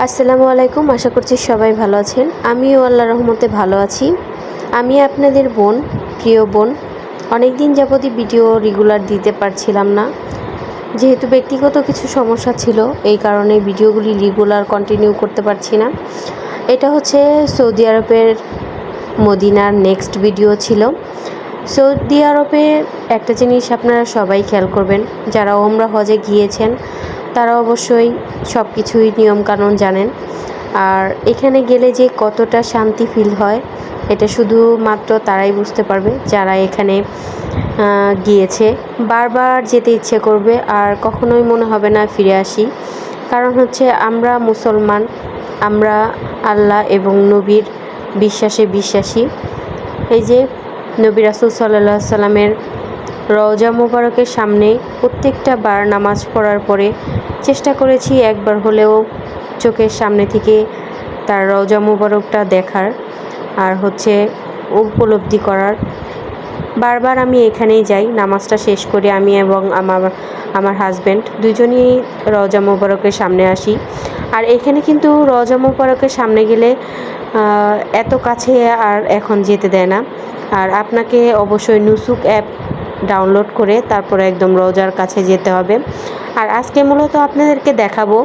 আসসালামু আলাইকুম, আশা করছি সবাই ভালো আছেন। আমিও আল্লাহ রহমতে ভালো আছি। আমি আপনাদের বোন, প্রিয় বোন অনেক দিন যাবতই ভিডিও রেগুলার দিতে পারছিলাম না। যেহেতু ব্যক্তিগত কিছু সমস্যা ছিল, এই কারণে ভিডিওগুলি রেগুলার কন্টিনিউ করতে পারছি না। এটা হচ্ছে সৌদি আরবের মদিনার নেক্সট ভিডিও ছিল। সৌদি আরবের একটা জিনিস আপনারা সবাই খেয়াল করবেন, যারা ওমরা হজে গিয়েছেন তারা অবশ্যই সব কিছুই নিয়মকানুন জানেন। আর এখানে গেলে যে কতটা শান্তি ফিল হয়, এটা শুধুমাত্র তারাই বুঝতে পারবে যারা এখানে গিয়েছে। বারবার যেতে ইচ্ছে করবে, আর কখনোই মনে হবে না ফিরে আসি। কারণ হচ্ছে আমরা মুসলমান, আমরা আল্লাহ এবং নবীর বিশ্বাসে বিশ্বাসী। এই যে নবী রাসুল সাল্লাহ সাল্লামের রওজা মোবারকের সামনে প্রত্যেকটা বার নামাজ পড়ার পরে চেষ্টা করেছি একবার হলেও চোখের সামনে থেকে তার রওজা মোবারকটা দেখার আর হচ্ছে উপলব্ধি করার। বারবার আমি এখানেই যাই, নামাজটা শেষ করে আমি এবং আমার আমার হাজব্যান্ড দুজনেই রওজা মোবারকের সামনে আসি। আর এখানে কিন্তু রওজা মোবারকের সামনে গেলে এত কাছে আর এখন যেতে দেয় না। আর আপনাকে অবশ্যই নুসুক অ্যাপ ডাউনলোড করে তারপরে একদম রোজার কাছে যেতে হবে। আর আজকে মূলত আপনাদেরকে দেখাবো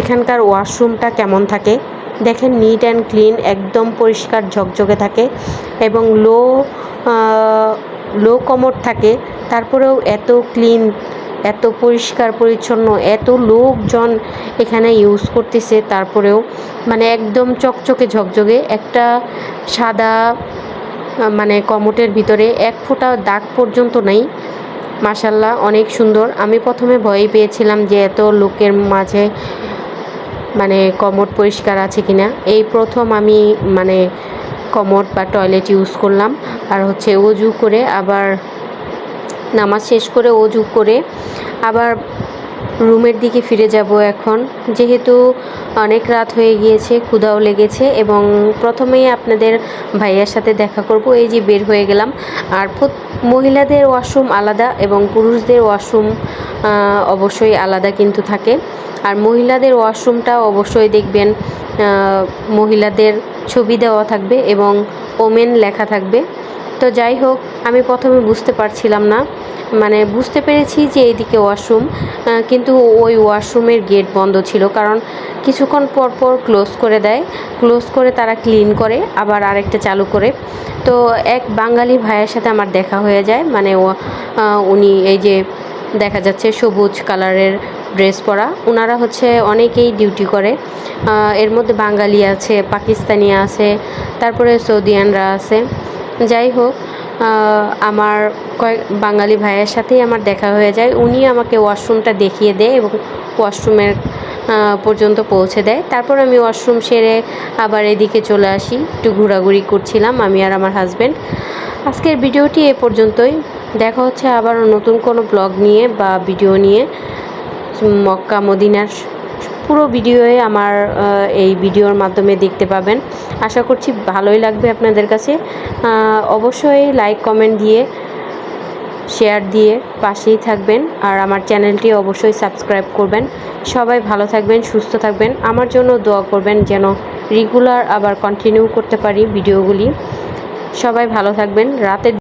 এখানকার ওয়াশরুমটা কেমন থাকে। দেখেন নিট অ্যান্ড ক্লিন একদম পরিষ্কার, ঝকঝকে থাকে এবং লো লো কমোড থাকে। তারপরেও এত ক্লিন এত পরিষ্কার, পরিচ্ছন্ন, এত লোকজন এখানে ইউজ করতেছে। তারপরেও মানে একদম চকচকে, ঝকঝকে, একটা সাদা মানে কমোটের ভিতরে এক ফোঁটা দাগ পর্যন্ত নেই। মাসাল্লাহ অনেক সুন্দর। আমি প্রথমে ভয় পেয়েছিলাম যে এত লোকের মাঝে মানে কমোড পরিষ্কার আছে কিনা। এই প্রথম আমি মানে কমোড বা টয়লেট ইউজ করলাম। আর হচ্ছে অজু করে আবার নামাজ শেষ করে অজু করে আবার রুমের দিকে ফিরে যাব এখন। যেহেতু অনেক রাত হয়ে গিয়েছে, ক্ষুধাও লেগেছে এবং প্রথমেই আপনাদের ভাইয়ার সাথে দেখা করব। এই যে বের হয়ে গেলাম। আর মহিলাদের ওয়াশরুম আলাদা এবং পুরুষদের ওয়াশরুম অবশ্যই আলাদা কিন্তু থাকে। আর মহিলাদের ওয়াশরুমটা অবশ্যই দেখবেন মহিলাদের ছবি দেওয়া থাকবে এবং ওমেন লেখা থাকবে। তো যাই হোক, আমি প্রথমে বুঝতে পারছিলাম না। মানে বুঝতে পেরেছি যে এইদিকে ওয়াশরুম কিন্তু ওই ওয়াশরুমের গেট বন্ধ ছিল কারণ কিছুক্ষণ পর পর ক্লোজ করে দেয়। ক্লোজ করে তারা ক্লিন করে, আবার আরেকটা চালু করে। তো এক বাঙালি ভাইয়ের সাথে আমার দেখা হয়ে যায় মানে উনি এই যে দেখা যাচ্ছে সবুজ কালারের ড্রেস পরা। ওনারা হচ্ছে অনেকেই ডিউটি করে। এর মধ্যে বাঙালি আছে, পাকিস্তানি আছে, তারপরে সৌদিয়ানরা আছে। যাই হোক আমার কয়েক বাঙালি ভাইয়ের সাথেই আমার দেখা হয়ে যায়। উনি আমাকে ওয়াশরুমটা দেখিয়ে দেয় এবং ওয়াশরুমের পর্যন্ত পৌঁছে দেয়। তারপর আমি ওয়াশরুম সেরে আবার এদিকে চলে আসি। একটু ঘোরাঘুরি করছিলাম, আমি আর আমার হাজব্যান্ড আজকের ভিডিওটি এ পর্যন্তই। দেখা হচ্ছে আবার নতুন কোনো ব্লগ নিয়ে বা ভিডিও নিয়ে। মক্কা, মদিনার পুরো ভিডিওয়ে আমার এই ভিডিওর মাধ্যমে দেখতে পাবেন। আশা করছি ভালোই লাগবে আপনাদের কাছে। অবশ্যই লাইক, কমেন্ট দিয়ে, শেয়ার দিয়ে পাশেই থাকবেন আর আমার চ্যানেলটি অবশ্যই সাবস্ক্রাইব করবেন। সবাই ভালো থাকবেন, সুস্থ থাকবেন। আমার জন্য দোয়া করবেন যেন রেগুলার আবার কন্টিনিউ করতে পারি ভিডিওগুলি। সবাই ভালো থাকবেন। রাতের